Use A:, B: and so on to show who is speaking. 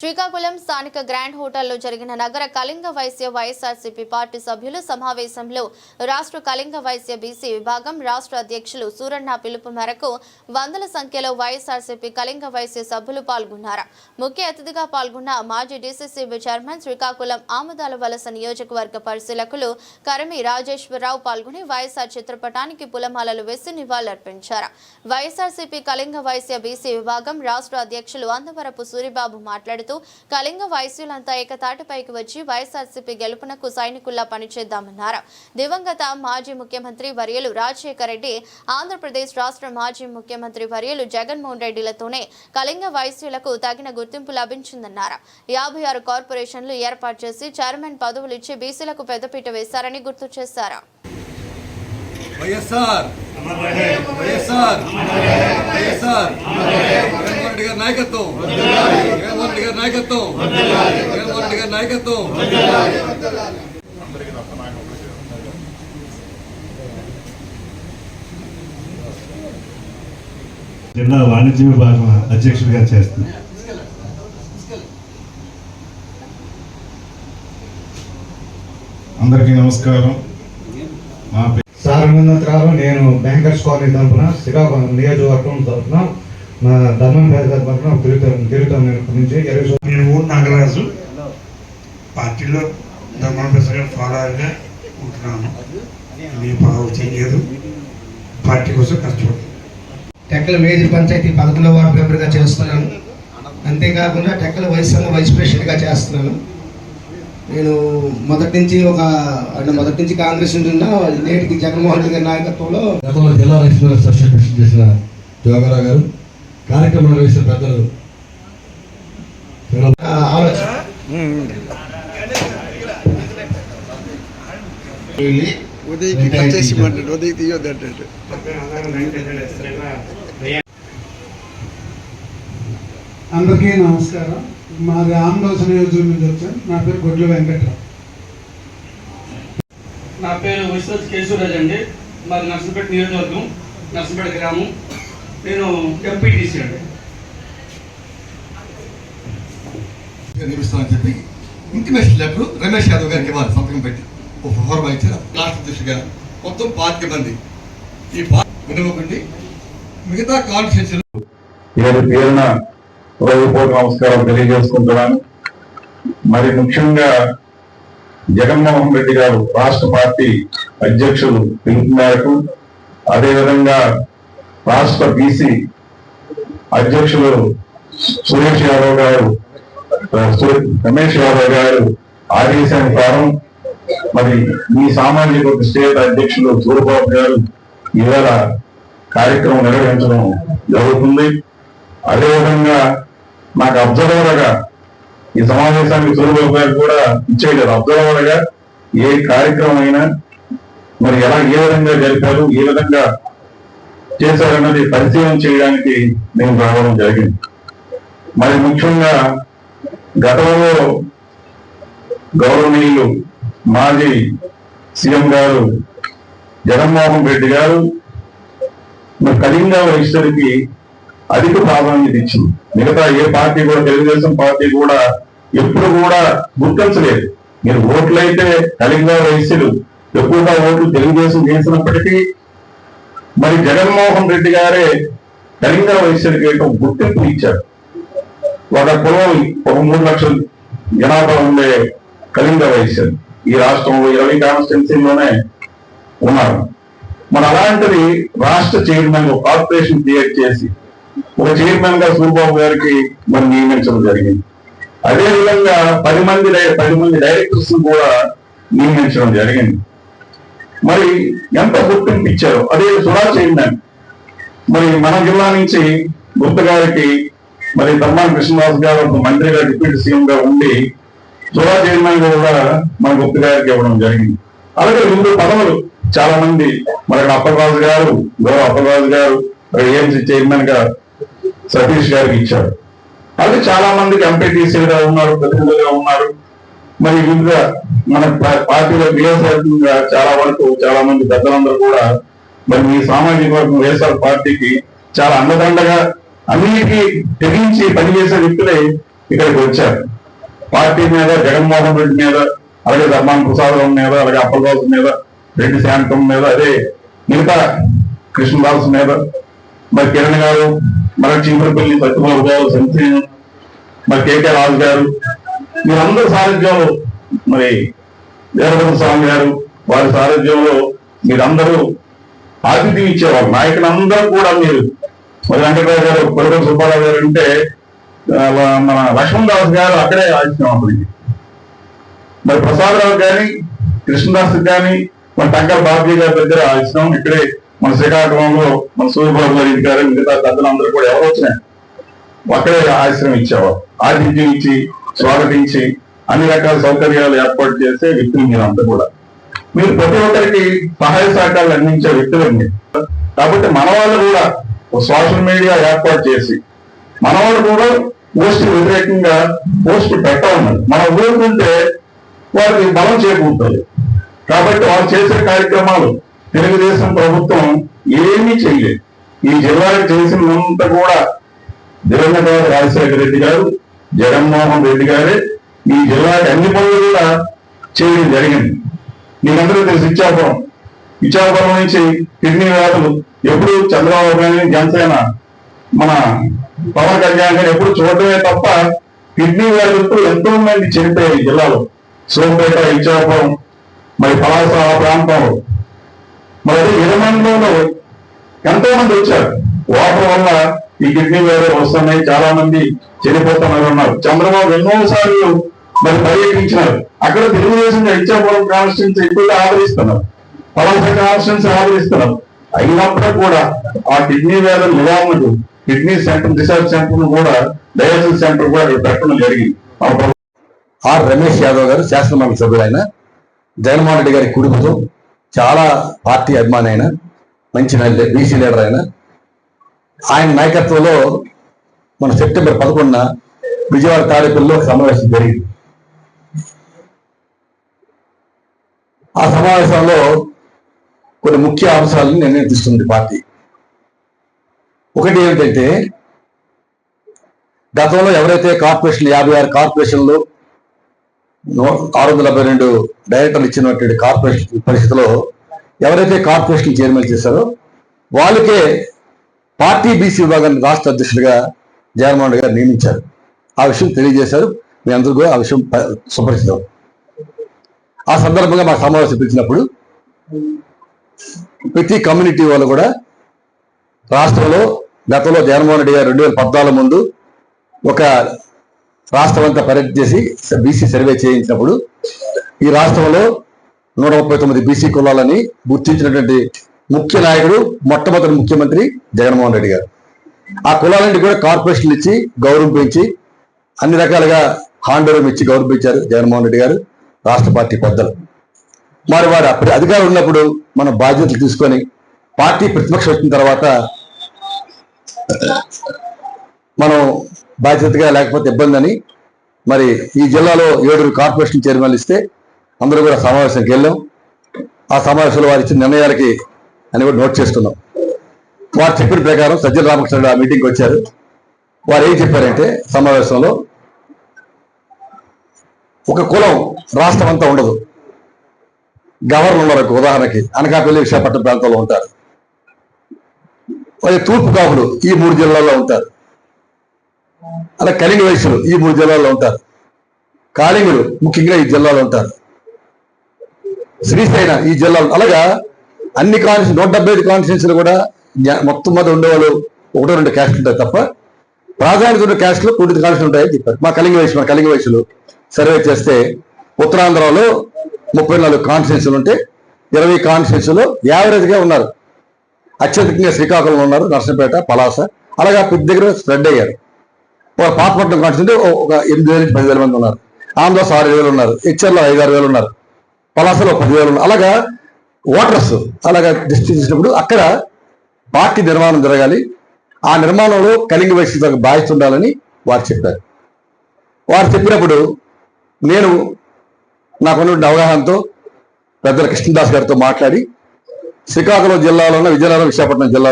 A: శ్రీకాకుళం స్థానిక గ్రాండ్ హోటల్లో జరిగిన నగర కళింగ వైశ్య వైఎస్ఆర్సీపీ పార్టీ సభ్యుల సమావేశంలో రాష్ట్ర కళింగ వైశ్య బీసీ విభాగం రాష్ట్ర అధ్యక్షులు సూరన్న పిలుపు మేరకు వందల సంఖ్యలో వైఎస్ఆర్సీపీ కళింగ వైశ్య సభ్యులు పాల్గొన్నారు. ముఖ్య అతిథిగా పాల్గొన్న మాజీ డీసీసీబీ చైర్మన్ శ్రీకాకుళం ఆముదాల వలస నియోజకవర్గ పరిశీలకులు కరమి రాజేశ్వరరావు పాల్గొని వైఎస్ఆర్ చిత్రపటానికి పులమాలలు వేసి నివాళులర్పించారు. వైఎస్ఆర్సీపీ కళింగ వైశ్య బీసీ విభాగం రాష్ట్ర అధ్యక్షులు అందవరపు సూరిబాబు మాట్లాడుతూ కళింగ వైశ్యులంతా ఏకతాటిపైకి వచ్చి వైఎస్ఆర్సీపీ గెలుపునకు సైనికుల్లా పనిచేద్దామన్నారు. దివంగత మాజీ ముఖ్యమంత్రి వర్యలు రాజశేఖర రెడ్డి ఆంధ్రప్రదేశ్ రాష్ట్ర మాజీ ముఖ్యమంత్రి వర్యలు జగన్మోహన్ రెడ్డిలతోనే కళింగ వైశ్యులకు తగిన గుర్తింపు లభించిందన్నారు. యాభై ఆరు కార్పొరేషన్లు ఏర్పాటు చేసి చైర్మన్ పదవులు ఇచ్చి బీసీలకు పెద్దపీట వేశారని గుర్తు చేశారు.
B: వైఎస్ఆర్ వైఎస్ఆర్ వైఎస్ఆర్ గారి నాయకత్వం. జగన్మోహన్ రెడ్డి గారి నాయకత్వం. జగన్మోహన్ రెడ్డి గారి నాయకత్వం.
C: జిల్లా వాణిజ్య విభాగం అధ్యక్షుడిగా చేస్తుంది
D: అందరికీ నమస్కారం.
E: సార్ నేను బ్యాంకర్స్ కాలనీ తరఫున శ్రీకాకుళం నియోజకవర్గం తరఫున నా ధర్మం పేద తరఫున తిరుగుతాను తిరుగుతాను నేను ఇప్పటి నుంచి ఇరవై
F: నేను ఊరు నాగరాజు. పార్టీలో ధర్మన ప్రసాద్ ఫాలోవర్గా ఉంటున్నాను. మీ పదవి చేయలేదు పార్టీ కోసం కష్టపడుతున్నాను
G: టెక్కల మేజర్ పంచాయతీ పదకొండవ వార్డు మెంబర్గా చేస్తున్నాను. అంతేకాకుండా టెక్కల వైస్ సంఘ వైస్ ప్రెసిడెంట్గా చేస్తున్నాను. నేను మొదటి నుంచి ఒక అంటే మొదటి నుంచి కాంగ్రెస్ ఉంటున్నా. నేటికి జగన్మోహన్ రెడ్డి గారి నాయకత్వంలో
H: గతంలో జిల్లా సబ్స్టిట్యూషన్ చేసిన యోగారావు గారు కార్యక్రమం నిర్వహిస్తున్న పెద్దలు.
G: ఆలోచన
F: ఉదయకి మాట్లాడు
I: అందరికీ నమస్కారం. మాది ఆంధ్రప్రదేశ్ నియోజకవర్గం నుంచి వచ్చాను నా పేరు గొడ్ల వెంకట్రావు.
J: నా పేరు విశ్వత్ కేశవరాజ్ అండి. మాది నర్సంపేట నియోజకవర్గం నర్సంపేట గ్రామం. నేను ఎంపీటీసీ అండి.
B: చెప్పి ఇంటిమేషన్ లెటర్ రమేష్ యాదవ్ గారికి ఇవ్వాలి సంతకం పెట్టి ఒక ఫోర్మా ఇచ్చారు. రాష్ట్ర దృష్టిగా మొత్తం పార్టీ మంది ఈ వినవకండి మిగతా కాన్స్టిట్యూన్సీ
D: పేరు పేరున హృదయపూర్వక నమస్కారం తెలియజేసుకుంటున్నాను. మరి ముఖ్యంగా జగన్మోహన్ రెడ్డి గారు రాష్ట్ర పార్టీ అధ్యక్షులు పిలుపు మేరకు అదేవిధంగా రాష్ట్ర బీసీ అధ్యక్షులు సురేష్ యాదవ్ గారు సు- రమేష్ యాదవ్ గారు ఆదేశానుసారం మరి మీ సామాజిక స్టేట్ అధ్యక్షులు సూర్యబాబు గారు ఇవాళ కార్యక్రమం నిర్వహించడం జరుగుతుంది. అదేవిధంగా నాకు అబ్జర్వర్గా ఈ సమావేశానికి సూర్యబాబు గారు కూడా ఇచ్చేయలేదు. అబ్జర్వర్గా ఏ కార్యక్రమం అయినా మరి ఎలా ఏ విధంగా జరిపారు ఏ విధంగా చేశారన్నది పరిచయం చేయడానికి నేను రావడం జరిగింది. మరి ముఖ్యంగా గతంలో గౌరవనీయులు మాజీ సీఎం గారు జగన్మోహన్ రెడ్డి గారు మరి కళింగ వైశ్యుడికి అధిక ప్రాధాన్యత ఇచ్చింది. మిగతా ఏ పార్టీ కూడా తెలుగుదేశం పార్టీ కూడా ఎప్పుడు కూడా గుర్తించలేదు. మీరు ఓట్లయితే కళింగ వైశ్యులు ఎక్కువగా ఓట్లు తెలుగుదేశం చేసినప్పటికీ మరి జగన్మోహన్ రెడ్డి గారే కళింగ వైశ్యుడికి ఒక గుర్తింపు ఇచ్చారు. ఒక కులం ఒక మూడు లక్షల జనాభా ఉండే కలింగ వైశ్యులు ఈ రాష్ట్రంలో ఇరవై కాన్స్టిట్యున్సీలోనే ఉన్నారు. మన అలాంటిది రాష్ట్ర చైర్మన్ కార్పొరేషన్ క్రియేట్ చేసి ఒక చైర్మన్గా సూర్బాబు గారికి మరి నియమించడం జరిగింది. అదే విధంగా పది మంది పది మంది డైరెక్టర్స్ కూడా నియమించడం జరిగింది. మరి ఎంత గుర్తింపు ఇచ్చారు అదే సుడా చైర్మన్. మరి మన జిల్లా నుంచి గుప్త గారికి మరి ధర్మాన కృష్ణదాస్ గారు మంత్రిగా డిప్యూటీ సీఎం గా ఉండి సురా చైర్మన్గా కూడా మన గుప్త గారికి ఇవ్వడం జరిగింది. అలాగే ముందు పదవులు చాలా మంది మరి అప్పలరాజు గారు గౌరవ అప్పలరాజు గారు ఏఎంసీ చైర్మన్గా సతీష్ గారికి ఇచ్చారు. అలాగే చాలా మందికి ఎంపీటీసీగా ఉన్నారు ప్రతినిధులుగా ఉన్నారు. మరి వివిధ మన పార్టీలో క్రియాశీలకంగా చాలా వరకు చాలా మంది పెద్దలందరూ కూడా మరి మీ సామాజిక వర్గం వైఎస్ఆర్ పార్టీకి చాలా అండదండగా అన్నిటికీ తెగించి పనిచేసే వ్యక్తులే ఇక్కడికి వచ్చారు. పార్టీ మీద జగన్మోహన్ రెడ్డి మీద అలాగే ధర్మాన ప్రసాదరావు మీద అలాగే అప్పలరాజు మీద రెడ్డి శాంతం మీద అదే మిగతా కృష్ణదాస్ మీద మరి కిరణ్ గారు మరి చీమరపల్లి సత్యబాబు గారు సంతీన్ మరి కేకే రాజు గారు మీరందరూ సారథ్యంలో మరి వీరభద్ర స్వామి గారు వారి సారథ్యంలో మీరందరూ ఆతిథ్యం ఇచ్చేవారు. నాయకులందరూ కూడా మీరు. మరి వెంకటరావు గారు కొడుకు సుబ్బారావు గారు అంటే మన లక్ష్మణదాస్ గారు అక్కడే ఆదిత్యం అప్పటికి మరి ప్రసాదరావు కానీ కృష్ణదాస్ కానీ మన టంకర్ బాబీ గారి దగ్గర ఆశ్రమం ఇక్కడే మన శ్రీకాకుళంలో మన సూర్యబాబు గారి ఇంటి గారు మిగతా పెద్దలందరూ కూడా ఎవరు వచ్చినా అక్కడే ఆశ్రయం ఇచ్చేవారు. ఆతిథ్యం ఇచ్చి స్వాగతించి అన్ని రకాల సౌకర్యాలు ఏర్పాటు చేసే వ్యక్తులు మీరంతా కూడా. మీరు ప్రతి ఒక్కరికి సహాయ సహకారాలు అందించే వ్యక్తులండి కాబట్టి మన వాళ్ళు కూడా సోషల్ మీడియా ఏర్పాటు చేసి మన వాళ్ళు కూడా పోస్ట్ వ్యతిరేకంగా పోస్ట్ పెట్టాలన్నారు మనం ఊరుకుంటే వారికి బలం చేకూరుతుంది. కాబట్టి వారు చేసే కార్యక్రమాలు తెలుగుదేశం ప్రభుత్వం ఏమీ చేయలేదు. ఈ జిల్లాకి చేసినంత కూడా దివంగత రాజశేఖర రెడ్డి గారు జగన్మోహన్ రెడ్డి గారే ఈ జిల్లాకి అన్ని పనులు కూడా చేయడం జరిగింది. మీకందరూ తెలుసు ఇచ్చాపురం. ఇచ్చాపురం నుంచి కిడ్నీ వ్యాధులు ఎప్పుడు చంద్రబాబు గారిని జనసేన మన పవన్ కళ్యాణ్ గారు ఎప్పుడు చూడటమే తప్ప కిడ్నీ వ్యాధులతో ఎంతో మంది చనిపోయాయి ఈ జిల్లాలో. సోంపేట ఇచ్చాపురం మరి పలాస ప్రాంతంలో. మరి అదే ఇరమండలంలో ఎంతో మంది వచ్చారు. వాటర్ వల్ల ఈ కిడ్నీ వ్యాధులు వస్తున్నాయి చాలా మంది చనిపోతున్నారు అన్నారు. చంద్రబాబు ఎన్నోసార్లు మరి పర్యటించినారు. అక్కడ తెలుగుదేశం ఇచ్చాపురం కాన్స్టిట్యూన్స్ ఇప్పుడు ఆదరిస్తున్నారు. పలాస కాన్స్టిట్యూన్స్ ఆదరిస్తున్నారు. అయినప్పుడు కూడా ఆ కిడ్నీ వ్యాధుల నివారణకు కిడ్నీ సెంటర్ రీసెర్చ్ సెంటర్ కూడా డయాలసిస్ సెంటర్ కూడా పెట్టడం జరిగింది.
H: ఆర్ రమేష్ యాదవ్ గారు శాసనమండలి సభ్యులు ఆయన జగన్మోహన్ రెడ్డి గారి కుటుంబం చాలా పార్టీ అభిమాని ఆయన మంచి బీసీ లీడర్ ఆయన ఆయన నాయకత్వంలో మన సెప్టెంబర్ పదకొండున విజయవాడ తాడేపల్లిలో సమావేశం జరిగింది. ఆ సమావేశంలో కొన్ని ముఖ్య అంశాలను నిర్ణయిస్తుంది పార్టీ. ఒకటి ఏమిటంటే గతంలో ఎవరైతే కార్పొరేషన్లు యాభై ఆరు కార్పొరేషన్లు ఆరు వందల డెబ్బై రెండు డైరెక్టర్లు ఇచ్చినటువంటి కార్పొరేషన్ పరిస్థితిలో ఎవరైతే కార్పొరేషన్ చైర్మన్ చేశారో వాళ్ళకే పార్టీ బీసీ విభాగాన్ని రాష్ట్ర అధ్యక్షుడిగా జగన్మోహన్ రెడ్డి గారు నియమించారు. ఆ విషయం తెలియజేశారు. మీ అందరూ కూడా ఆ విషయం సుపరిచితం. ఆ సందర్భంగా మాకు సమావేశం పిలిచినప్పుడు ప్రతి కమ్యూనిటీ వాళ్ళు కూడా రాష్ట్రంలో గతంలో జగన్మోహన్ రెడ్డి గారు రెండు వేల పద్నాలుగు ముందు ఒక రాష్ట్రం అంతా పర్యటన చేసి బీసీ సర్వే చేయించినప్పుడు ఈ రాష్ట్రంలో నూట ముప్పై తొమ్మిది బీసీ కులాలని గుర్తించినటువంటి ముఖ్య నాయకుడు మొట్టమొదటి ముఖ్యమంత్రి జగన్మోహన్ రెడ్డి గారు. ఆ కులాలన్నింటి కూడా కార్పొరేషన్లు ఇచ్చి గౌరవం పెంచి అన్ని రకాలుగా హాండోరం ఇచ్చి గౌరవించారు జగన్మోహన్ రెడ్డి గారు. రాష్ట్ర పార్టీ పెద్దలు. మరి వారు అప్పుడు అధికారం ఉన్నప్పుడు మనం బాధ్యతలు తీసుకొని పార్టీ ప్రతిపక్షం వచ్చిన తర్వాత మనం బాధ్యతగా లేకపోతే ఇబ్బంది అని మరి ఈ జిల్లాలో ఏడుగురు కార్పొరేషన్ చైర్మన్లు ఇస్తే అందరూ కూడా సమావేశానికి వెళ్ళాం. ఆ సమావేశంలో వారు ఇచ్చిన నిర్ణయాలకి అని కూడా నోట్ చేసుకున్నాం. వారు చెప్పిన ప్రకారం సజ్జల రామకృష్ణ ఆ మీటింగ్కి వచ్చారు. వారు ఏం చెప్పారంటే సమావేశంలో ఒక కులం రాష్ట్రం అంతా ఉండదు. గవర్నర్ ఒక ఉదాహరణకి. అనకాపల్లి విశాఖపట్నం ప్రాంతంలో ఉంటారు. మరి తూర్పు కాపులు ఈ మూడు జిల్లాల్లో ఉంటారు. అలా కలింగ వయసులు ఈ మూడు జిల్లాల్లో ఉంటారు. కాళింగులు ముఖ్యంగా ఈ జిల్లాలో ఉంటారు. శ్రీశైన ఈ జిల్లాలో అలాగా అన్ని కాన్స్టి నూట డెబ్బై ఐదు కాన్స్టిట్యూన్సీలు కూడా జ్ఞా- మొత్తం మీద ఉండేవాళ్ళు ఒకటో రెండు క్యాస్ట్లు ఉంటాయి తప్ప ప్రాధాన్యత ఉన్న క్యాస్ట్లు కొన్ని కాన్స్టిట్యూన్ ఉంటాయని చెప్పారు. మా కలింగ వయసు మా కలింగ వయసులు. సర్వే చేస్తే ఉత్తరాంధ్రలో ముప్పై నాలుగు కాన్స్టిట్యూన్సీలు ఉంటే ఇరవై కాన్స్టిట్యూన్సీలో యావరేజ్గా ఉన్నారు. అత్యధికంగా శ్రీకాకుళంలో ఉన్నారు నర్సంపేట పలాస అలాగా పెద్ద దగ్గర స్ప్రెడ్ అయ్యారు. ఒక పాతపట్నం కాన్స్టిట్యూన్సీ ఒక ఎనిమిది వేల నుంచి పదివేల మంది ఉన్నారు. ఆంధ్రస్ ఆరు వేలు ఉన్నారు హెచ్ఆర్లో ఐదు ఆరు వేలు ఉన్నారు పలాసలో పదివేలు ఉన్నారు. అలాగా ఓటర్స్ అలాగా డిస్ట్రిక్ట్ చేసినప్పుడు అక్కడ పార్టీ నిర్మాణం జరగాలి. ఆ నిర్మాణంలో కలింగ వయసు బాధ్యత ఉండాలని వారు చెప్పారు. వారు చెప్పినప్పుడు నేను నాకున్నటువంటి అవగాహనతో పెద్దల కృష్ణదాస్ గారితో మాట్లాడి శ్రీకాకుళం జిల్లాలో ఉన్న విజయనగరం విశాఖపట్నం జిల్లాలో